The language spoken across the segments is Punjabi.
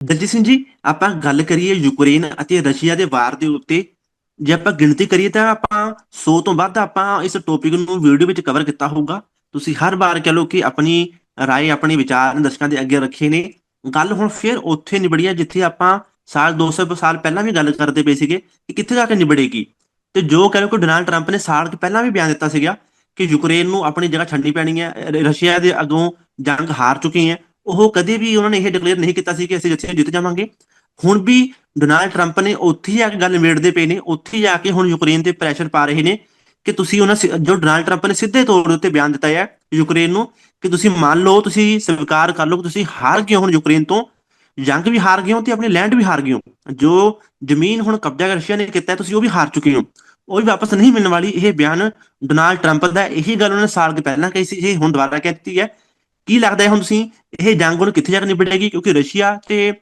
ਦਲਜੀਤ ਸਿੰਘ ਜੀ ਆਪਾਂ ਗੱਲ ਕਰੀਏ ਯੂਕਰੇਨ ਅਤੇ ਰਸ਼ੀਆ ਦੇ ਵਾਰ ਦੇ ਉੱਤੇ ਜੇ ਆਪਾਂ ਗਿਣਤੀ ਕਰੀਏ ਤਾਂ ਆਪਾਂ 100 ਤੋਂ ਵੱਧ ਆਪਾਂ ਇਸ ਟੌਪਿਕ ਨੂੰ ਵੀਡੀਓ ਵਿੱਚ ਕਵਰ ਕੀਤਾ ਹੋਊਗਾ ਤੁਸੀਂ ਹਰ ਵਾਰ ਕਹ ਲਓ ਕਿ ਆਪਣੀ رائے ਆਪਣੀ ਵਿਚਾਰ ਦਰਸ਼ਕਾਂ ਦੇ ਅੱਗੇ ਰੱਖੇ ਨੇ ਗੱਲ ਹੁਣ ਫਿਰ ਉੱਥੇ ਨਿਬੜੀ ਹੈ ਜਿੱਥੇ ਆਪਾਂ ਸਾਲ 200 ਸਾਲ ਪਹਿਲਾਂ ਵੀ ਗੱਲ ਕਰਦੇ ਪਏ ਸੀਗੇ ਕਿ ਕਿੱਥੇ ਜਾ ਕੇ ਨਿਬੜੇਗੀ ਤੇ ਜੋ ਕਹ ਲਓ ਕਿ ਡੋਨਾਲਡ ਟਰੰਪ ਨੇ ਸਾਲ ਕੁ ਪਹਿਲਾਂ ਵੀ ਬਿਆਨ ਦਿੱਤਾ ਸੀਗਾ ਕਿ ਯੂਕਰੇਨ ਨੂੰ ਆਪਣੀ ਜਗ੍ਹਾ ਛੱਡਣੀ ਪੈਣੀ ਹੈ ਰ- ਰਸ਼ੀਆ ਦੇ ਅੱਗੋਂ ਜੰਗ ਹਾਰ ਚੁੱਕੇ ਹੈ ਉਹ ਕਦੇ ਵੀ ਉਹਨਾਂ ਨੇ ਇਹ ਡਿਕਲੇਅਰ ਨਹੀਂ ਕੀਤਾ ਸੀ ਕਿ ਅਸੀਂ ਜਿੱਥੇ ਜਿੱਤ ਜਾਵਾਂਗੇ। ਹੁਣ ਵੀ ਡੋਨਾਲਡ ਟਰੰਪ ਨੇ ਉੱਥੇ ਜਾ ਕੇ ਗੱਲ ਮੇੜਦੇ ਪਏ ਨੇ, ਉੱਥੇ ਜਾ ਕੇ ਹੁਣ ਯੂਕਰੇਨ ਤੇ ਪ੍ਰੈਸ਼ਰ ਪਾ ਰਹੇ ਨੇ ਕਿ ਤੁਸੀਂ ਉਹਨਾਂ ਜੋ ਡੋਨਾਲਡ ਟਰੰਪ ਨੇ ਸਿੱਧੇ ਤੌਰ ਦੇ ਬਿਆਨ ਦਿੱਤਾ ਹੈ ਯੂਕਰੇਨ ਨੂੰ ਕਿ ਤੁਸੀਂ ਮੰਨ ਲਓ, ਤੁਸੀਂ ਸਵੀਕਾਰ ਕਰ ਲਓ ਕਿ ਤੁਸੀਂ ਹਾਰ ਗਏ ਹੁਣ ਯੂਕਰੇਨ ਤੋਂ, ਜੰਗ ਵੀ ਹਾਰ ਗਏ ਹੋ ਤੇ ਆਪਣੇ ਲੈਂਡ ਵੀ ਹਾਰ ਗਏ ਹੋ। ਜੋ ਜ਼ਮੀਨ ਹੁਣ ਕਬਜ਼ਾ ਰਸ਼ੀਆ ਨੇ ਕੀਤਾ ਤੁਸੀਂ ਉਹ ਵੀ ਹਾਰ ਚੁੱਕੇ ਹੋ। ਉਹ ਵੀ ਵਾਪਸ ਨਹੀਂ ਮਿਲਣ ਵਾਲੀ ਇਹ ਬਿਆਨ ਡੋਨਾਲਡ ਟਰੰਪ ਦਾ, ਇਹੀ ਗੱਲ ਉਹਨੇ ਸਾਲ ਕੁ ਪਹਿਲਾਂ ਕਹੀ ਸੀ, ਇਹ ਹੁਣ ਦੁਬਾਰਾ ਕਹਿ ਦਿੱਤੀ ਹੈ। ਕੀ ਲੱਗਦਾ ਹੈ ਹੁਣ ਤੁਸੀਂ? ਇਹ ਜੰਗ ਹੁਣ ਕਿੱਥੇ ਜਾ ਕੇ ਨਿਬੜੇਗੀ? ਕਿਉਂਕਿ ਰਸ਼ੀਆ ਤੇ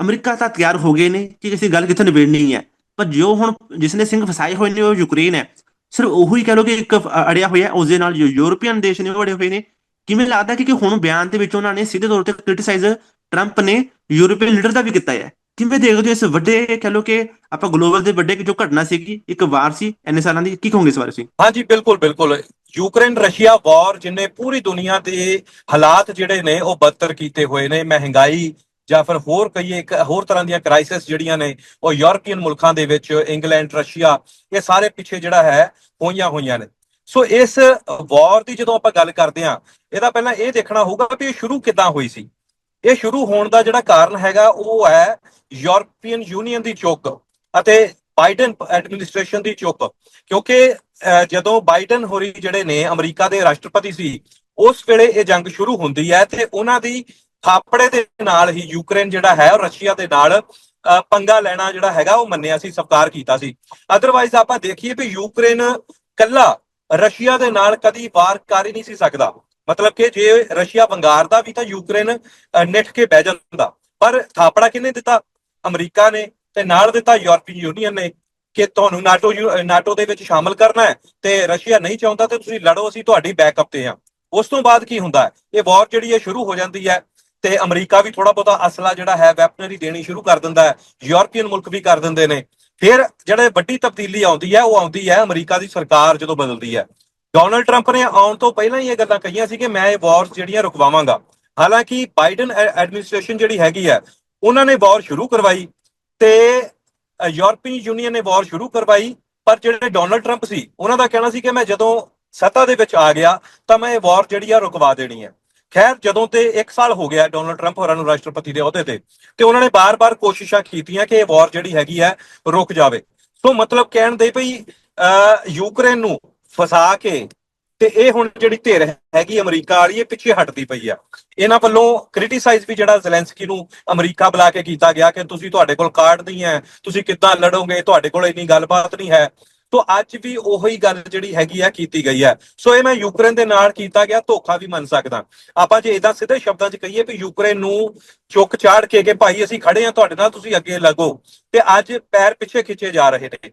ਅਮਰੀਕਾ ਤਾਂ ਤਿਆਰ ਹੋ ਗਏ ਨੇ ਕਿ ਕਿਸੇ ਗੱਲ ਕਿੱਥੇ ਨਿਬੇੜਨੀ ਹੈ। ਪਰ ਜੋ ਹੁਣ ਜਿਸਨੇ ਸਿੰਘ ਫਸਾਏ ਹੋਏ ਨੇ, ਉਹ ਯੂਕਰੇਨ ਹੈ। ਸਿਰਫ ਉਹੀ ਕਹ ਲੋ ਕਿ ਇੱਕ ਅੜਿਆ ਹੋਇਆ ਉਸ ਦੇ ਨਾਲ ਜੋ ਯੂਰੋਪੀਅਨ ਦੇਸ਼ ਨੇ ਉਹ ਅੜੇ ਹੋਏ ਨੇ। ਕਿਵੇਂ ਲੱਗਦਾ ਕਿ ਹੁਣ ਬਿਆਨ ਦੇ ਵਿੱਚ ਉਹਨਾਂ ਨੇ ਸਿੱਧੇ ਤੌਰ ਤੇ ਕ੍ਰਿਟਿਸਾਈਜ਼ ਟਰੰਪ ਨੇ ਯੂਰੋਪੀਅਨ ਲੀਡਰ ਦਾ ਵੀ ਕੀਤਾ ਹੈ। ਕਿਵੇਂ ਦੇਖਦੇ ਹੋ ਇਸ ਵੱਡੇ ਕਹ ਲੋ ਕਿ ਆਪਾਂ ਗਲੋਬਲ ਦੇ ਵੱਡੇ ਜੋ ਘਟਨਾ ਸੀਗੀ, ਇੱਕ ਵਾਰ ਸੀ, ਇੰਨੇ ਸਾਲਾਂ ਦੀ, ਕੀ ਕਹੋਗੇ ਇਸ ਬਾਰੇ ਤੁਸੀਂ? ਹਾਂਜੀ, ਬਿਲਕੁਲ ਬਿਲਕੁਲ। ਯੂਕਰੇਨ, ਰਸ਼ੀਆ ਵਾਰ ਜਿਨੇ ਪੂਰੀ ਦੁਨੀਆ ਦੇ ਹਾਲਾਤ ਜਿਹੜੇ ਨੇ ਉਹ ਬਦਤਰ ਕੀਤੇ ਹੋਏ ਨੇ, ਮਹਿੰਗਾਈ ਜਾਂ ਫਿਰ ਹੋਰ ਕਈ ਇੱਕ ਹੋਰ ਤਰ੍ਹਾਂ ਦੀਆਂ ਕ੍ਰਾਈਸਿਸ ਜਿਹੜੀਆਂ ਨੇ, ਉਹ ਯੂਰਪੀਅਨ ਮੁਲਕਾਂ ਦੇ ਵਿੱਚ, ਇੰਗਲੈਂਡ, ਰਸ਼ੀਆ, ਇਹ ਸਾਰੇ ਪਿੱਛੇ ਜਿਹੜਾ ਹੈ, ਹੋਈਆਂ ਹੋਈਆਂ ਨੇ। ਸੋ ਇਸ ਵਾਰ ਦੀ ਜਦੋਂ ਆਪਾਂ ਗੱਲ ਕਰਦੇ ਹਾਂ, ਇਹਦਾ ਪਹਿਲਾਂ ਇਹ ਦੇਖਣਾ ਹੋਊਗਾ ਵੀ ਇਹ ਸ਼ੁਰੂ ਕਿੱਦਾਂ ਹੋਈ ਸੀ। ਇਹ ਸ਼ੁਰੂ ਹੋਣ ਦਾ ਜਿਹੜਾ ਕਾਰਨ ਹੈਗਾ, ਉਹ ਹੈ ਯੂਰਪੀਅਨ ਯੂਨੀਅਨ ਦੀ ਚੁੱਕ ਅਤੇ ਬਾਈਡਨ ਐਡਮਿਨਿਸਟ੍ਰੇਸ਼ਨ ਦੀ ਚੁੱਕ। ਕਿਉਂਕਿ ਜਦੋਂ ਬਾਈਡਨ ਹੋਰੀ ਜਿਹੜੇ ਨੇ ਅਮਰੀਕਾ ਦੇ ਰਾਸ਼ਟਰਪਤੀ ਸੀ, ਉਸ ਵੇਲੇ ਇਹ ਜੰਗ ਸ਼ੁਰੂ ਹੁੰਦੀ ਹੈ ਤੇ ਉਹਨਾਂ ਦੀ ਥਾਪੜੇ ਦੇ ਨਾਲ ਹੀ ਯੂਕਰੇਨ ਜਿਹੜਾ ਹੈ ਉਹ ਰਸ਼ੀਆ ਦੇ ਨਾਲ ਪੰਗਾ ਲੈਣਾ ਜਿਹੜਾ ਹੈਗਾ ਉਹ ਮੰਨਿਆ ਸੀ, ਸਵੀਕਾਰ ਕੀਤਾ ਸੀ। ਅਦਰਵਾਈਜ਼ ਆਪਾਂ ਦੇਖੀਏ ਵੀ ਯੂਕਰੇਨ ਕੱਲਾ ਰਸ਼ੀਆ ਦੇ ਨਾਲ ਕਦੀ ਵਾਰ ਕਰ ਹੀ ਨਹੀਂ ਸੀ ਸਕਦਾ। ਮਤਲਬ ਕਿ ਜੇ ਰਸ਼ੀਆ ਵੰਗਾਰਦਾ ਵੀ ਤਾਂ ਯੂਕਰੇਨ ਨਿੱਠ ਕੇ ਬਹਿ ਜਾਂਦਾ। ਪਰ ਥਾਪੜਾ ਕਿਹਨੇ ਦਿੱਤਾ? ਅਮਰੀਕਾ ਨੇ ਤੇ ਨਾਲ ਦਿੱਤਾ ਯੂਰਪੀ ਯੂਨੀਅਨ ਨੇ। ਕਿ ਤੁਹਾਨੂੰ ਨਾਟੋ ਯੂ- ਨਾਟੋ ਦੇ ਵਿੱਚ ਸ਼ਾਮਲ ਕਰਨਾ ਹੈ ਤੇ ਰਸ਼ੀਆ ਨਹੀਂ ਚਾਹੁੰਦਾ ਤੇ ਤੁਸੀਂ ਲੜੋ, ਅਸੀਂ ਤੁਹਾਡੀ ਬੈਕਅਪ ਤੇ ਆ ਉਸ ਤੋਂ ਬਾਅਦ ਕੀ ਹੁੰਦਾ ਹੈ? ਇਹ ਵਾਰ ਜਿਹੜੀ ਹੈ ਸ਼ੁਰੂ ਹੋ ਜਾਂਦੀ ਹੈ ਤੇ ਅਮਰੀਕਾ ਵੀ ਥੋੜਾ ਬਹੁਤਾ ਅਸਲਾ ਜਿਹੜਾ ਹੈ ਵੈਪਨਰੀ ਦੇਣੀ ਸ਼ੁਰੂ ਕਰ ਦਿੰਦਾ ਹੈ, ਯੂਰਪੀਅਨ ਮੁਲਕ ਵੀ ਕਰ ਦਿੰਦੇ ਨੇ। ਫਿਰ ਜਿਹੜੇ ਵੱਡੀ ਤਬਦੀਲੀ ਆਉਂਦੀ ਹੈ, ਉਹ ਆਉਂਦੀ ਹੈ ਅਮਰੀਕਾ ਦੀ ਸਰਕਾਰ ਜਦੋਂ ਬਦਲਦੀ ਹੈ। ਡੋਨਲਡ ਟਰੰਪ ਨੇ ਆਉਣ ਤੋਂ ਪਹਿਲਾਂ ਹੀ ਇਹ ਗੱਲਾਂ ਕਹੀਆਂ ਸੀ ਕਿ ਮੈਂ ਇਹ ਵਾਰ ਜਿਹੜੀਆਂ ਰੁਕਵਾਵਾਂਗਾ। ਹਾਲਾਂਕਿ ਬਾਈਡਨ ਐਡਮਿਨਿਸਟ੍ਰੇਸ਼ਨ ਜਿਹੜੀ ਹੈਗੀ ਹੈ, ਉਹਨਾਂ ਨੇ ਵਾਰ ਸ਼ੁਰੂ ਕਰਵਾਈ ਤੇ ਯੂਰਪੀ ਯੂਨੀਅਨ ਨੇ ਵਾਰ ਸ਼ੁਰੂ ਕਰਵਾਈ ਪਰ ਜਿਹੜੇ ਡੋਨਲਡ ਟਰੰਪ ਸੀ ਉਹਨਾਂ ਦਾ ਕਹਿਣਾ ਸੀ ਕਿ ਮੈਂ ਜਦੋਂ ਸੱਤਾ ਦੇ ਵਿੱਚ ਆ ਗਿਆ ਤਾਂ ਮੈਂ ਇਹ ਵਾਰ ਜਿਹੜੀ ਆ ਰੁਕਵਾ ਦੇਣੀ ਹੈ। ਖੈਰ ਜਦੋਂ ਤੇ 1 ਸਾਲ ਹੋ ਗਿਆ ਡੋਨਲਡ ਟਰੰਪ ਹੋਰਾਂ ਨੂੰ ਰਾਸ਼ਟਰਪਤੀ ਦੇ ਅਹੁਦੇ ਤੇ ਤੇ ਉਹਨਾਂ ਨੇ ਬਾਰ-ਬਾਰ ਕੋਸ਼ਿਸ਼ਾਂ ਕੀਤੀਆਂ ਕਿ ਇਹ ਵਾਰ ਜਿਹੜੀ ਹੈਗੀ ਹੈ ਰੁਕ ਜਾਵੇ। ਸੋ ਮਤਲਬ ਕਹਿਣ ਦੇ ਭਈ ਅ, ਯੂਕਰੇਨ ਨੂੰ ਫਸਾ ਕੇ ਤੇ ਇਹ ਹੁਣ ਜਿਹੜੀ ਧਿਰ ਹੈਗੀ ਅਮਰੀਕਾ ਵਾਲੀ, ਇਹ ਪਿੱਛੇ ਹਟਦੀ ਪਈ ਆ। ਇਹਨਾਂ ਵੱਲੋਂ ਕ੍ਰਿਟਿਸਾਈਜ਼ ਵੀ ਜਿਹੜਾ ਜ਼ੈਲੈਂਸਕੀ ਨੂੰ ਅਮਰੀਕਾ ਬੁਲਾ ਕੇ ਕੀਤਾ ਗਿਆ ਕਿ ਤੁਸੀਂ ਤੁਹਾਡੇ ਕੋਲ ਕਾਰਡ ਨਹੀਂ ਹੈ, ਤੁਸੀਂ ਕਿੱਦਾਂ ਲੜੋਗੇ, ਤੁਹਾਡੇ ਕੋਲ ਇੰਨੀ ਗੱਲਬਾਤ ਨਹੀਂ ਹੈ। ਤੋਂ ਅੱਜ ਵੀ ਉਹੀ ਗੱਲ ਜਿਹੜੀ ਹੈਗੀ ਆ ਕੀਤੀ ਗਈ ਹੈ ਸੋ ਇਹ ਮੈਂ ਯੂਕਰੇਨ ਦੇ ਨਾਲ ਕੀਤਾ ਗਿਆ, ਧੋਖਾ ਵੀ ਮੰਨ ਸਕਦਾ। ਆਪਾਂ ਜੇ ਇਦਾਂ ਸਿੱਧੇ ਸ਼ਬਦਾਂ 'ਚ ਕਹੀਏ ਵੀ ਯੂਕਰੇਨ ਨੂੰ ਚੁੱਕ ਚਾੜ ਕੇ ਕਿ ਭਾਈ ਅਸੀਂ ਖੜੇ ਆ ਤੁਹਾਡੇ ਨਾਲ ਤੁਸੀਂ ਅੱਗੇ ਲੱਗੋ। ਤੇ ਅੱਜ ਪੈਰ ਪਿੱਛੇ ਖਿੱਚੇ ਜਾ ਰਹੇ ਨੇ।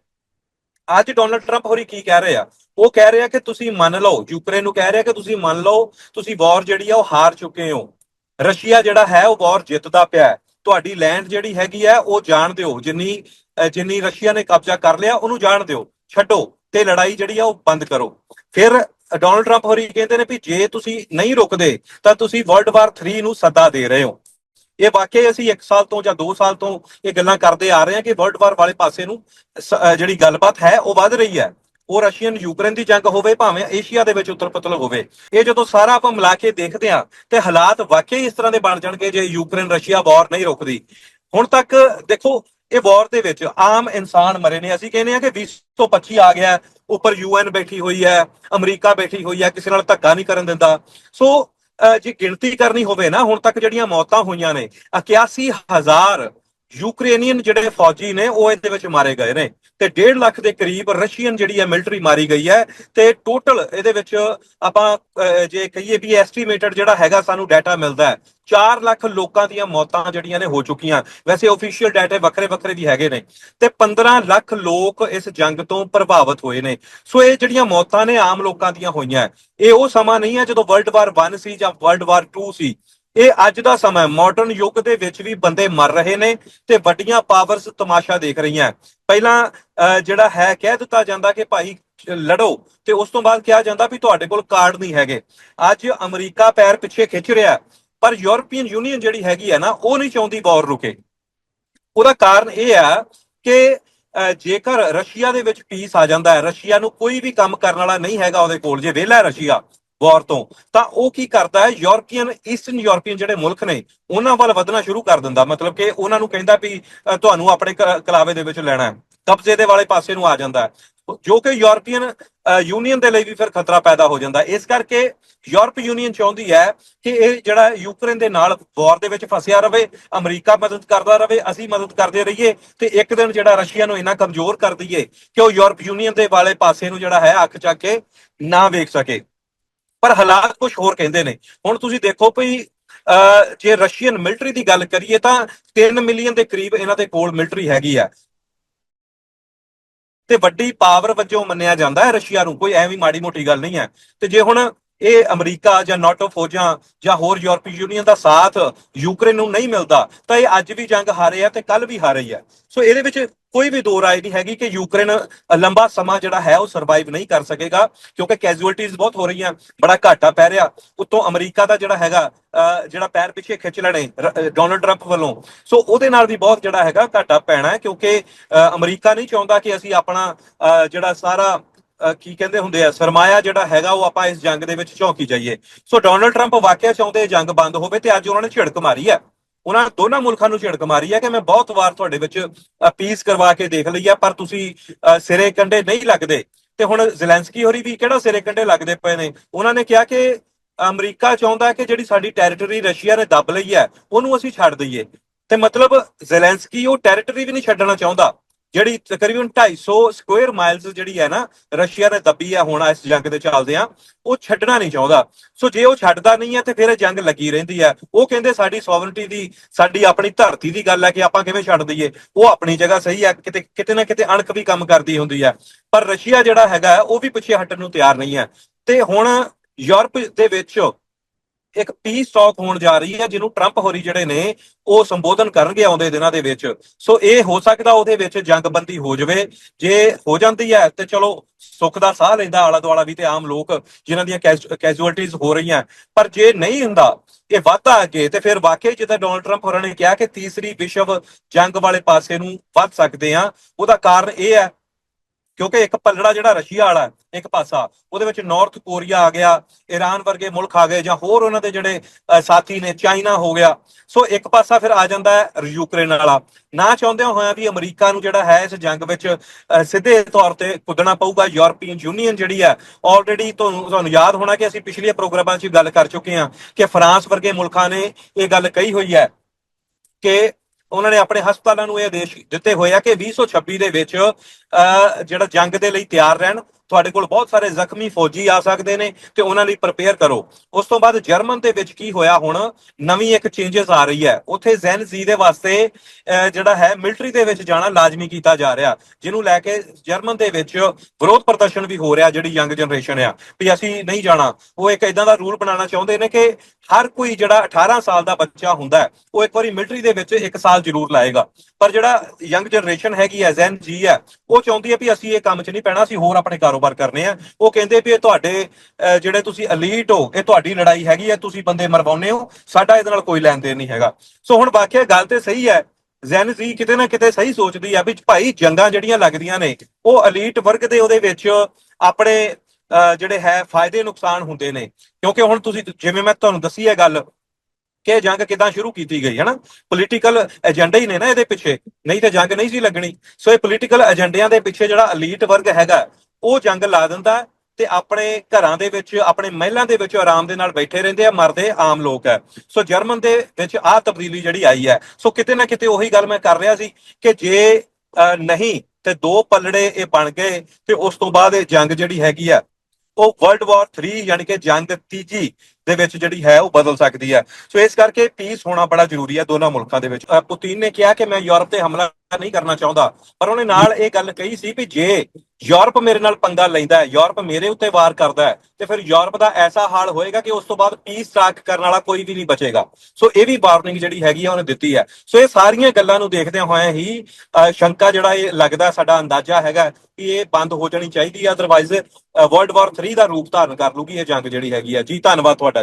ਅੱਜ ਡੋਨਲਡ ਟਰੰਪ ਹੋਰੀ ਕੀ ਕਹਿ ਰਹੇ ਆ? ਉਹ ਕਹਿ ਰਹੇ ਆ ਕਿ ਤੁਸੀਂ ਮੰਨ ਲਓ, ਯੂਕਰੇਨ ਨੂੰ ਕਹਿ ਰਿਹਾ ਕਿ ਤੁਸੀਂ ਮੰਨ ਲਓ, ਤੁਸੀਂ ਵਾਰ ਜਿਹੜੀ ਆ ਉਹ ਹਾਰ ਚੁੱਕੇ ਹੋ। ਰਸ਼ੀਆ ਜਿਹੜਾ ਹੈ, ਉਹ ਵਾਰ ਜਿੱਤਦਾ ਪਿਆ ਤੁਹਾਡੀ ਲੈਂਡ ਜਿਹੜੀ ਹੈਗੀ ਹੈ, ਉਹ ਜਾਣ ਦਿਓ। ਜਿੰਨੀ ਜਿੰਨੀ ਰਸ਼ੀਆ ਨੇ ਕਬਜ਼ਾ ਕਰ ਲਿਆ, ਉਹਨੂੰ ਜਾਣ ਦਿਓ। ਛੱਡੋ ਤੇ ਲੜਾਈ ਜਿਹੜੀ ਆ, ਉਹ ਬੰਦ ਕਰੋ। ਫਿਰ ਡੋਨਲਡ ਟਰੰਪ ਹੋਰੀ ਕਹਿੰਦੇ ਨੇ ਵੀ ਜੇ ਤੁਸੀਂ ਨਹੀਂ ਰੁਕਦੇ, ਤਾਂ ਤੁਸੀਂ ਵਰਲਡ ਵਾਰ 3 ਨੂੰ ਸੱਦਾ ਦੇ ਰਹੇ ਹੋ। ਇਹ ਵਾਕਈ ਅਸੀਂ 1 ਸਾਲ ਤੋਂ ਜਾਂ 2 ਸਾਲ ਤੋਂ ਇਹ ਗੱਲਾਂ ਕਰਦੇ ਆ ਰਹੇ ਹਾਂ ਕਿ ਵਰਲਡ ਵਾਰ ਵਾਲੇ ਪਾਸੇ ਨੂੰ ਜਿਹੜੀ ਗੱਲਬਾਤ ਹੈ ਉਹ ਵੱਧ ਰਹੀ ਹੈ। ਉਹ ਰਸ਼ੀਅਨ ਯੂਕਰੇਨ ਦੀ ਜੰਗ ਹੋਵੇ ਭਾਵੇਂ ਏਸ਼ੀਆ ਦੇ ਵਿੱਚ ਉਤਰ ਪਤਲ ਹੋਵੇ। ਇਹ ਜਦੋਂ ਸਾਰਾ ਆਪਾਂ ਮਿਲਾ ਕੇ ਦੇਖਦੇ ਹਾਂ ਤੇ ਹਾਲਾਤ ਵਾਕਈ ਇਸ ਤਰ੍ਹਾਂ ਦੇ ਬਣ ਜਾਣਗੇ ਜੇ ਯੂਕਰੇਨ ਰਸ਼ੀਆ ਵਾਰ ਨਹੀਂ ਰੁਕਦੀ। ਹੁਣ ਤੱਕ ਦੇਖੋ ਇਹ ਵਾਰ ਦੇ ਵਿੱਚ ਆਮ ਇਨਸਾਨ ਮਰੇ ਨੇ। ਅਸੀਂ ਕਹਿੰਦੇ ਆ ਕਿ 20 ਤੋਂ 25 ਆ ਗਿਆ ਹੈ, ਉੱਪਰ ਯੂਐਨ ਬੈਠੀ ਹੋਈ ਹੈ ਅਮਰੀਕਾ ਬੈਠੀ ਹੋਈ ਹੈ ਕਿਸੇ ਨਾਲ ਧੱਕਾ ਨਹੀਂ ਕਰਨ ਦਿੰਦਾ। ਸੋ ਜੇ ਗਿਣਤੀ ਕਰਨੀ ਹੋਵੇ ਨਾ ਹੁਣ ਤੱਕ ਜਿਹੜੀਆਂ ਮੌਤਾਂ ਹੋਈਆਂ ਨੇ 81000 ਯੂਕਰੇਨੀਅਨ ਜਿਹੜੇ ਫੌਜੀ ਨੇ, ਉਹ ਇਹਦੇ ਵਿੱਚ ਮਾਰੇ ਗਏ ਨੇ। ਤੇ 1.5 ਲੱਖ ਦੇ ਕਰੀਬ ਰਸ਼ੀਅਨ ਜਿਹੜੀ ਹੈ ਮਿਲਟਰੀ ਮਾਰੀ ਗਈ ਹੈ। ਤੇ ਟੋਟਲ ਇਹਦੇ ਵਿੱਚ ਆਪਾਂ ਜੇ ਕਹੀਏ ਵੀ ਐਸਟੀਮੇਟਡ ਜਿਹੜਾ ਹੈਗਾ ਸਾਨੂੰ ਡਾਟਾ ਮਿਲਦਾ ਹੈ 4 ਲੱਖ ਲੋਕਾਂ ਦੀਆਂ ਮੌਤਾਂ ਜਿਹੜੀਆਂ ਨੇ ਹੋ ਚੁੱਕੀਆਂ। ਵੈਸੇ ਅਫੀਸ਼ੀਅਲ ਡਾਟਾ ਵੱਖਰੇ ਵੱਖਰੇ ਵੀ ਹੈਗੇ ਨੇ। ਤੇ 15 ਲੱਖ ਲੋਕ ਇਸ ਜੰਗ ਤੋਂ ਪ੍ਰਭਾਵਿਤ ਹੋਏ ਨੇ। ਸੋ ਇਹ ਜਿਹੜੀਆਂ ਮੌਤਾਂ ਨੇ ਆਮ ਲੋਕਾਂ ਦੀਆਂ ਹੋਈਆਂ, ਇਹ ਉਹ ਸਮਾਂ ਨਹੀਂ ਹੈ ਜਦੋਂ ਵਰਲਡ ਵਾਰ 1 ਸੀ ਜਾਂ ਵਰਲਡ ਵਾਰ 2 ਸੀ। ਇਹ ਅੱਜ ਦਾ ਸਮਾਂ ਮਾਡਰਨ ਯੁੱਗ ਦੇ ਵਿੱਚ ਵੀ ਬੰਦੇ ਮਰ ਰਹੇ ਨੇ ਤੇ ਵੱਡੀਆਂ ਪਾਵਰਸ ਤਮਾਸ਼ਾ ਦੇਖ ਰਹੀਆਂ ਪਹਿਲਾਂ ਜਿਹੜਾ ਹੈ ਕਹਿ ਦਿੱਤਾ ਜਾਂਦਾ ਕਿ ਭਾਈ ਲੜੋ ਤੇ ਉਸ ਤੋਂ ਬਾਅਦ ਕਿਹਾ ਜਾਂਦਾ ਵੀ ਤੁਹਾਡੇ ਕੋਲ ਕਾਰਡ ਨਹੀਂ ਹੈਗੇ। ਅੱਜ ਅਮਰੀਕਾ ਪੈਰ ਪਿੱਛੇ ਖਿੱਚ ਰਿਹਾ ਪਰ ਯੂਰਪੀਅਨ ਯੂਨੀਅਨ ਜਿਹੜੀ ਹੈਗੀ ਹੈ ਨਾ ਉਹ ਨਹੀਂ ਚਾਹੁੰਦੀ ਵਾਰ ਰੁਕੇ। ਉਹਦਾ ਕਾਰਨ ਇਹ ਆ ਕਿ ਅਹ, ਜੇਕਰ ਰਸ਼ੀਆ ਦੇ ਵਿੱਚ ਪੀਸ ਆ ਜਾਂਦਾ ਹੈ ਰਸ਼ੀਆ ਨੂੰ ਕੋਈ ਵੀ ਕੰਮ ਕਰਨ ਵਾਲਾ ਨਹੀਂ ਹੈਗਾ ਉਹਦੇ ਕੋਲ ਜੇ ਵਿਹਲਾ ਰਸ਼ੀਆ ਵਾਰ ਤੋਂ। ਤਾਂ ਉਹ ਕੀ ਕਰਦਾ ਹੈ? ਯੂਰਪੀਅਨ ਈਸਟਰਨ ਯੂਰਪੀਅਨ ਜਿਹੜੇ ਮੁਲਕ ਨੇ, ਉਹਨਾਂ ਵੱਲ ਵਧਣਾ ਸ਼ੁਰੂ ਕਰ ਦਿੰਦਾ। ਮਤਲਬ ਕਿ ਉਹਨਾਂ ਨੂੰ ਕਹਿੰਦਾ ਵੀ ਤੁਹਾਨੂੰ ਆਪਣੇ ਕ- ਕਲਾਵੇ ਦੇ ਵਿੱਚ ਲੈਣਾ ਹੈ। ਕਬਜ਼ੇ ਦੇ ਵਾਲੇ ਪਾਸੇ ਨੂੰ ਆ ਜਾਂਦਾ ਹੈ। ਜੋ ਕਿ ਯੂਰਪੀਅਨ ਯੂਨੀਅਨ ਦੇ ਲਈ ਵੀ ਫਿਰ ਖਤਰਾ ਪੈਦਾ ਹੋ ਜਾਂਦਾ ਇਸ ਕਰਕੇ ਯੂਰਪ ਯੂਨੀਅਨ ਚਾਹੁੰਦੀ ਹੈ ਕਿ ਇਹ ਜਿਹੜਾ ਯੂਕਰੇਨ ਦੇ ਨਾਲ ਵਾਰ ਦੇ ਵਿੱਚ ਫਸਿਆ ਰਵੇ, ਅਮਰੀਕਾ ਮਦਦ ਕਰਦਾ ਰਵੇ, ਅਸੀਂ ਮਦਦ ਕਰਦੇ ਰਹੀਏ ਤੇ ਇੱਕ ਦਿਨ ਜਿਹੜਾ ਰਸ਼ੀਆ ਨੂੰ ਇੰਨਾ ਕਮਜ਼ੋਰ ਕਰ ਦਈਏ ਕਿ ਉਹ ਯੂਰਪ ਯੂਨੀਅਨ ਦੇ ਵਾਲੇ ਪਾਸੇ ਨੂੰ ਜਿਹੜਾ ਹੈ ਅੱਖ ਚੱਕ ਕੇ ਨਾ ਵੇਖ ਸਕੇ। ਪਰ ਹਾਲਾਤ ਕੁਝ ਹੋਰ ਕਹਿੰਦੇ ਨੇ। ਹੁਣ ਤੁਸੀਂ ਦੇਖੋ ਭਈ ਜੇ ਰਸ਼ੀਅਨ ਮਿਲਟਰੀ ਦੀ ਗੱਲ ਕਰੀਏ ਤਾਂ 3 ਮਿਲੀਅਨ ਦੇ ਕਰੀਬ ਇਹਨਾਂ ਦੇ ਕੋਲ ਮਿਲਟਰੀ ਹੈਗੀ ਆ। ਤੇ ਵੱਡੀ ਪਾਵਰ ਵਜੋਂ ਮੰਨਿਆ ਜਾਂਦਾ ਹੈ ਰਸ਼ੀਆ ਨੂੰ, ਕੋਈ ਐਵੇਂ ਮਾੜੀ ਮੋਟੀ ਗੱਲ ਨਹੀਂ ਹੈ। ਤੇ ਜੇ ਹੁਣ ਇਹ ਅਮਰੀਕਾ ਜਾਂ ਨਾਟੋ ਫੌਜਾਂ ਜਾਂ ਹੋਰ ਯੂਰਪੀ ਯੂਨੀਅਨ ਦਾ ਸਾਥ ਯੂਕਰੇਨ ਨੂੰ ਨਹੀਂ ਮਿਲਦਾ, ਤਾਂ ਇਹ ਅੱਜ ਵੀ ਜੰਗ ਹਾਰੇ ਆ ਤੇ ਕੱਲ ਵੀ ਹਾਰੇ ਹੀ ਆ। ਸੋ ਇਹਦੇ ਵਿੱਚ ਕੋਈ ਵੀ ਦੋ ਰਾਏ ਨਹੀਂ ਹੈਗੀ ਕਿ ਯੂਕਰੇਨ ਲੰਬਾ ਸਮਾਂ ਜਿਹੜਾ ਹੈ ਉਹ ਸਰਵਾਈਵ ਨਹੀਂ ਕਰ ਸਕੇਗਾ ਕਿਉਂਕਿ ਕੈਜੂਅਲਟੀਜ਼ ਬਹੁਤ ਹੋ ਰਹੀਆਂ ਬੜਾ ਘਾਟਾ ਪੈ ਰਿਹਾ। ਉੱਤੋਂ ਅਮਰੀਕਾ ਦਾ ਜਿਹੜਾ ਹੈਗਾ ਅਹ, ਜਿਹੜਾ ਪੈਰ ਪਿੱਛੇ ਖਿੱਚ ਲੈਣੇ ਡੋਨਲਡ ਟਰੰਪ ਵੱਲੋਂ। ਸੋ ਉਹਦੇ ਨਾਲ ਵੀ ਬਹੁਤ ਜਿਹੜਾ ਹੈਗਾ ਘਾਟਾ ਪੈਣਾ ਹੈ ਕਿਉਂਕਿ ਅਹ, ਅਮਰੀਕਾ ਨਹੀਂ ਚਾਹੁੰਦਾ ਕਿ ਅਸੀਂ ਆਪਣਾ ਅਹ, ਜਿਹੜਾ ਸਾਰਾ ਅਹ, ਕੀ ਕਹਿੰਦੇ ਹੁੰਦੇ ਆ ਸਰਮਾਇਆ ਜਿਹੜਾ ਹੈਗਾ ਉਹ ਆਪਾਂ ਇਸ ਜੰਗ ਦੇ ਵਿੱਚ ਝੋਂਕੀ ਜਾਈਏ। ਸੋ ਡੋਨਲਡ ਟਰੰਪ ਵਾਕਿਆ ਚਾਹੁੰਦੇ ਜੰਗ ਬੰਦ ਹੋਵੇ ਤੇ ਅੱਜ ਉਹਨਾਂ ਨੇ ਝਿੜਕ ਮਾਰੀ ਹੈ। ਉਹਨਾਂ ਦੋਨਾਂ ਮੁਲਕਾਂ ਨੂੰ ਝਿੜਕ ਮਾਰੀ ਹੈ ਕਿ ਮੈਂ ਬਹੁਤ ਵਾਰ ਤੁਹਾਡੇ ਵਿੱਚ ਪੀਸ ਕਰਵਾ ਕੇ ਦੇਖ ਲਈ ਹੈ ਪਰ ਤੁਸੀਂ ਸਿਰੇ ਕੰਡੇ ਨਹੀਂ ਲੱਗਦੇ। ਤੇ ਹੁਣ ਜ਼ੈਲੈਂਸਕੀ ਹੋਰੀ ਵੀ ਕਿਹੜਾ ਸਿਰੇ ਕੰਡੇ ਲੱਗਦੇ ਪਏ ਨੇ? ਉਹਨਾਂ ਨੇ ਕਿਹਾ ਕਿ ਅਮਰੀਕਾ ਚਾਹੁੰਦਾ ਕਿ ਜਿਹੜੀ ਸਾਡੀ ਟੈਰੀਟਰੀ ਰਸ਼ੀਆ ਨੇ ਦੱਬ ਲਈ ਹੈ, ਉਹਨੂੰ ਅਸੀਂ ਛੱਡ ਦਈਏ। ਤੇ ਮਤਲਬ ਜ਼ੈਲੈਂਸਕੀ ਉਹ ਟੈਰੀਟਰੀ ਵੀ ਨਹੀਂ ਛੱਡਣਾ ਚਾਹੁੰਦਾ। ਜਿਹੜੀ ਤਕਰੀਬਨ 250 ਸਕੁਅਰ ਮਾਈਲਸ ਜਿਹੜੀ ਹੈ ਨਾ, ਰਸ਼ੀਆ ਨੇ ਦੱਬੀ ਹੈ ਹੁਣ ਇਸ ਜੰਗ ਦੇ ਚੱਲਦੇ ਆ, ਉਹ ਛੱਡਣਾ ਨਹੀਂ ਚਾਹੁੰਦਾ। ਸੋ ਜੇ ਉਹ ਛੱਡਦਾ ਨਹੀਂ ਹੈ ਤੇ ਫਿਰ ਇਹ ਜੰਗ ਲੱਗੀ ਰਹਿੰਦੀ ਹੈ। ਉਹ ਕਹਿੰਦੇ ਸਾਡੀ ਸੋਵਰਨਟੀ ਦੀ, ਸਾਡੀ ਆਪਣੀ ਧਰਤੀ ਦੀ ਗੱਲ ਹੈ ਕਿ ਆਪਾਂ ਕਿਵੇਂ ਛੱਡ ਦਈਏ। ਉਹ ਆਪਣੀ ਜਗ੍ਹਾ ਸਹੀ ਹੈ, ਕਿਤੇ ਕਿਤੇ ਨਾ ਕਿਤੇ ਅਣਖ ਵੀ ਕੰਮ ਕਰਦੀ ਹੁੰਦੀ ਹੈ। ਪਰ ਰਸ਼ੀਆ ਜਿਹੜਾ ਹੈਗਾ, ਉਹ ਵੀ ਪਿੱਛੇ ਹਟਣ ਨੂੰ ਤਿਆਰ ਨਹੀਂ ਹੈ। ਤੇ ਹੁਣ ਯੂਰਪ ਦੇ ਵਿੱਚ ਇੱਕ ਪੀਸ ਟਾਕ ਹੋਣ ਜਾ ਰਹੀ ਹੈ, ਜਿਹਨੂੰ ਟਰੰਪ ਹੋਰੀ ਜਿਹੜੇ ਨੇ, ਉਹ ਸੰਬੋਧਨ ਕਰਨਗੇ ਆਉਂਦੇ ਦਿਨਾਂ ਦੇ ਵਿੱਚ। ਸੋ ਇਹ ਹੋ ਸਕਦਾ ਉਹਦੇ ਵਿੱਚ ਜੰਗਬੰਦੀ ਹੋ ਜਾਵੇ। ਜੇ ਹੋ ਜਾਂਦੀ ਹੈ, ਤੇ ਚਲੋ, ਸੁੱਖ ਦਾ ਸਾਹ ਲੈਂਦਾ ਆਲਾ ਦੁਆਲਾ ਵੀ ਤੇ ਆਮ ਲੋਕ, ਜਿਨ੍ਹਾਂ ਦੀਆਂ ਕੈਜੂਅਲਟੀਜ਼ ਹੋ ਰਹੀਆਂ। ਪਰ ਜੇ ਨਹੀਂ ਹੁੰਦਾ, ਇਹ ਵਾਧਾ ਅੱਗੇ, ਤੇ ਫਿਰ ਵਾਕਈ ਜਿੱਦਾਂ ਡੋਨਲਡ ਟਰੰਪ ਹੋਰਾਂ ਨੇ ਕਿਹਾ ਕਿ ਤੀਸਰੀ ਵਿਸ਼ਵ ਜੰਗ ਵਾਲੇ ਪਾਸੇ ਨੂੰ ਵੱਧ ਸਕਦੇ ਆ ਉਹਦਾ ਕਾਰਨ ਇਹ ਹੈ ਕਿਉਂਕਿ ਇੱਕ ਪੱਲੜਾ ਜਿਹੜਾ ਰਸ਼ੀਆ ਵਾਲਾ ਇੱਕ ਪਾਸਾ ਉਹਦੇ ਵਿੱਚ ਨਾਰਥ ਕੋਰੀਆ ਆ ਗਿਆ ਈਰਾਨ ਵਰਗੇ ਮੁਲਕ ਆ ਗਏ ਜਾਂ ਹੋਰ ਉਹਨਾਂ ਦੇ ਜਿਹੜੇ ਸਾਥੀ ਨੇ ਚਾਈਨਾ ਹੋ ਗਿਆ। ਸੋ ਇੱਕ ਪਾਸਾ ਫਿਰ ਆ ਜਾਂਦਾ ਹੈ ਯੂਕਰੇਨ ਵਾਲਾ। ਨਾ ਚਾਹੁੰਦਿਆਂ ਹੋਇਆਂ ਵੀ ਅਮਰੀਕਾ ਨੂੰ ਜਿਹੜਾ ਹੈ ਇਸ ਜੰਗ ਵਿੱਚ ਅਹ, ਸਿੱਧੇ ਤੌਰ ਤੇ ਕੁੱਦਣਾ ਪਊਗਾ। ਯੂਰਪੀਅਨ ਯੂਨੀਅਨ ਜਿਹੜੀ ਹੈ ਆਲਰੇਡੀ ਤੁਹਾਨੂੰ ਤੁਹਾਨੂੰ ਯਾਦ ਹੋਣਾ ਕਿ ਅਸੀਂ ਪਿਛਲੇ ਪ੍ਰੋਗਰਾਮਾਂ 'ਚ ਗੱਲ ਕਰ ਚੁੱਕੇ ਹਾਂ ਕਿ ਫਰਾਂਸ ਵਰਗੇ ਮੁਲਕਾਂ ਨੇ ਇਹ ਗੱਲ ਕਹੀ ਹੋਈ ਹੈ ਕਿ ਉਹਨਾਂ ਨੇ ਆਪਣੇ ਹਸਪਤਾਲਾਂ ਨੂੰ ਇਹ ਆਦੇਸ਼ ਦਿੱਤੇ ਹੋਏ ਆ ਕਿ 2026 ਦੇ ਵਿੱਚ ਅਹ, ਜਿਹੜਾ ਜੰਗ ਦੇ ਲਈ ਤਿਆਰ ਰਹਿਣ। ਤੁਹਾਡੇ ਕੋਲ ਬਹੁਤ ਸਾਰੇ ਜ਼ਖਮੀ ਫੌਜੀ ਆ ਸਕਦੇ ਨੇ ਤੇ ਉਹਨਾਂ ਲਈ ਪ੍ਰਪੇਅਰ ਕਰੋ। ਉਸ ਤੋਂ ਬਾਅਦ ਜਰਮਨ ਦੇ ਵਿੱਚ ਕੀ ਹੋਇਆ ਹੁਣ? ਨਵੀਂ ਇੱਕ ਚੇਂਜਸ ਆ ਰਹੀ ਹੈ। ਉੱਥੇ ਜ਼ੈਨ ਜ਼ੀ ਦੇ ਵਾਸਤੇ ਅਹ, ਜਿਹੜਾ ਹੈ ਮਿਲਟਰੀ ਦੇ ਵਿੱਚ ਜਾਣਾ ਲਾਜ਼ਮੀ ਕੀਤਾ ਜਾ ਰਿਹਾ ਜਿਹਨੂੰ ਲੈ ਕੇ ਜਰਮਨ ਦੇ ਵਿੱਚ ਵਿਰੋਧ ਪ੍ਰਦਰਸ਼ਨ ਵੀ ਹੋ ਰਿਹਾ ਜਿਹੜੀ ਯੰਗ ਜਨਰੇਸ਼ਨ ਆ। ਵੀ ਅਸੀਂ ਨਹੀਂ ਜਾਣਾ। ਉਹ ਇੱਕ ਇਦਾਂ ਦਾ ਰੂਲ ਬਣਾਉਣਾ ਚਾਹੁੰਦੇ ਨੇ ਕਿ ਹਰ ਕੋਈ ਜਿਹੜਾ 18 ਸਾਲ ਦਾ ਬੱਚਾ ਹੁੰਦਾ ਉਹ ਇੱਕ ਵਾਰੀ ਮਿਲਟਰੀ ਦੇ ਵਿੱਚ ਇੱਕ ਸਾਲ ਜ਼ਰੂਰ ਲਾਏਗਾ। ਪਰ ਜਿਹੜਾ ਯੰਗ ਜਨਰੇਸ਼ਨ ਹੈਗੀ ਹੈ ਜ਼ੈਨ ਜੀ ਹੈ ਉਹ ਚਾਹੁੰਦੀ ਹੈ ਵੀ ਅਸੀਂ ਇਹ ਕੰਮ 'ਚ ਨਹੀਂ ਪੈਣਾ ਅਸੀਂ ਹੋਰ ਆਪਣੇ ਕਾਰੋਬਾਰ ਕਰਨੇ ਆ। ਉਹ ਕਹਿੰਦੇ ਵੀ ਇਹ ਤੁਹਾਡੇ ਜਿਹੜੇ ਤੁਸੀਂ ਅਲੀਟ ਹੋ, ਇਹ ਤੁਹਾਡੀ ਲੜਾਈ ਹੈਗੀ ਹੈ ਤੁਸੀਂ ਬੰਦੇ ਮਰਵਾਉਨੇ ਹੋ, ਸਾਡਾ ਇਹਦੇ ਨਾਲ ਕੋਈ ਲੈਣ ਦੇਣ ਨਹੀਂ ਹੈਗਾ। ਸੋ ਹੁਣ ਵਾਕਿਆ ਗੱਲ ਤੇ ਸਹੀ ਹੈ। ਜ਼ੈਨ ਜੀ ਕਿਤੇ ਨਾ ਕਿਤੇ ਸਹੀ ਸੋਚਦੀ ਆ ਵੀ ਭਾਈ ਜੰਗਾਂ ਜਿਹੜੀਆਂ ਲੱਗਦੀਆਂ ਨੇ, ਉਹ ਅਲੀਟ ਵਰਗ ਦੇ ਉਹਦੇ ਵਿੱਚ ਆਪਣੇ ਜਿਹੜੇ ਹੈ, ਫਾਇਦੇ ਨੁਕਸਾਨ ਹੁੰਦੇ ਨੇ। ਕਿਉਂਕਿ ਹੁਣ ਤੁਸੀਂ ਜਿਵੇਂ ਮੈਂ ਤੁਹਾਨੂੰ ਦੱਸੀ ਹੈ ਗੱਲ, ਕਿ ਇਹ ਜੰਗ ਕਿਦਾਂ ਸ਼ੁਰੂ ਕੀਤੀ ਗਈ ਹੈ ਨਾ ਪੋਲੀਟੀਕਲ ਏਜੰਡਾ ਹੀ ਨੇ ਨਾ ਇਹਦੇ ਪਿੱਛੇ। ਨਹੀਂ ਤਾਂ ਜੰਗ ਨਹੀਂ ਸੀ ਲੱਗਣੀ। ਸੋ ਇਹ ਪੋਲੀਟੀਕਲ ਏਜੰਡਿਆਂ ਦੇ ਪਿੱਛੇ ਜਿਹੜਾ ਅਲੀਟ ਵਰਗ ਹੈਗਾ ਉਹ ਜੰਗ ਲਾ ਦਿੰਦਾ ਤੇ ਆਪਣੇ ਘਰਾਂ ਦੇ ਵਿੱਚ ਆਪਣੇ ਮਹਿਲਾਂ ਦੇ ਵਿੱਚ ਆਰਾਮ ਦੇ ਨਾਲ ਬੈਠੇ ਰਹਿੰਦੇ ਆ ਮਰਦੇ ਆਮ ਲੋਕ ਹੈ। ਸੋ ਜਰਮਨ ਦੇ ਵਿੱਚ ਆਹ ਤਬਦੀਲੀ ਜਿਹੜੀ ਆਈ ਹੈ। ਸੋ ਕਿਤੇ ਨਾ ਕਿਤੇ ਉਹੀ ਗੱਲ ਮੈਂ ਕਰ ਰਿਹਾ ਸੀ ਕਿ ਜੇ ਅਹ, ਨਹੀਂ ਤੇ ਦੋ ਪਲੜੇ ਇਹ ਬਣ ਗਏ ਤੇ ਉਸ ਤੋਂ ਬਾਅਦ ਇਹ ਜੰਗ ਜਿਹੜੀ ਹੈਗੀ ਆ ਉਹ ਵਰਲਡ ਵਾਰ 3 ਯਾਨੀ ਕਿ ਜੰਗ ਤੀਜੀ ਦੇ ਵਿੱਚ ਜਿਹੜੀ ਹੈ ਉਹ ਬਦਲ ਸਕਦੀ ਹੈ। ਸੋ ਇਸ ਕਰਕੇ ਪੀਸ ਹੋਣਾ ਬੜਾ ਜ਼ਰੂਰੀ ਹੈ ਦੋਨਾਂ ਮੁਲਕਾਂ ਦੇ ਵਿੱਚ। ਅਹ ਪੁਤਿਨ ਨੇ ਕਿਹਾ ਕਿ ਮੈਂ ਯੂਰਪ ਤੇ ਹਮਲਾ ਨਹੀਂ ਕਰਨਾ ਚਾਹੁੰਦਾ, ਪਰ ਉਹਨੇ ਨਾਲ ਇਹ ਗੱਲ ਕਹੀ ਸੀ ਵੀ ਜੇ ਯੂਰਪ ਮੇਰੇ ਨਾਲ ਪੰਗਾ ਲੈਂਦਾ ਹੈ, ਯੂਰਪ ਮੇਰੇ ਉੱਤੇ ਵਾਰ ਕਰਦਾ ਹੈ, ਤੇ ਫਿਰ ਯੂਰਪ ਦਾ ਐਸਾ ਹਾਲ ਹੋਏਗਾ ਕਿ ਉਸ ਤੋਂ ਬਾਅਦ ਪੀਸ ਟਾਕ ਕਰਨ ਵਾਲਾ ਕੋਈ ਵੀ ਨਹੀਂ ਬਚੇਗਾ। ਸੋ ਇਹ ਵੀ ਵਾਰਨਿੰਗ ਜਿਹੜੀ ਹੈਗੀ ਆ, ਉਹਨੇ ਦਿੱਤੀ ਹੈ। ਸੋ ਇਹ ਸਾਰੀਆਂ ਗੱਲਾਂ ਨੂੰ ਦੇਖਦਿਆਂ ਹੋਇਆਂ ਹੀ ਸ਼ੰਕਾ ਜਿਹੜਾ ਇਹ ਲੱਗਦਾ ਸਾਡਾ ਅੰਦਾਜ਼ਾ ਹੈਗਾ ਕਿ ਇਹ ਬੰਦ ਹੋ ਜਾਣੀ ਚਾਹੀਦੀ ਹੈ ਅਦਰਵਾਈਜ਼ ਵਰਲਡ ਵਾਰ 3 ਦਾ ਰੂਪ ਧਾਰਨ ਕਰ ਲੂਗੀ ਇਹ ਜੰਗ ਜਿਹੜੀ ਹੈਗੀ ਆ। ਜੀ, ਧੰਨਵਾਦ ਤੁਹਾਡਾ।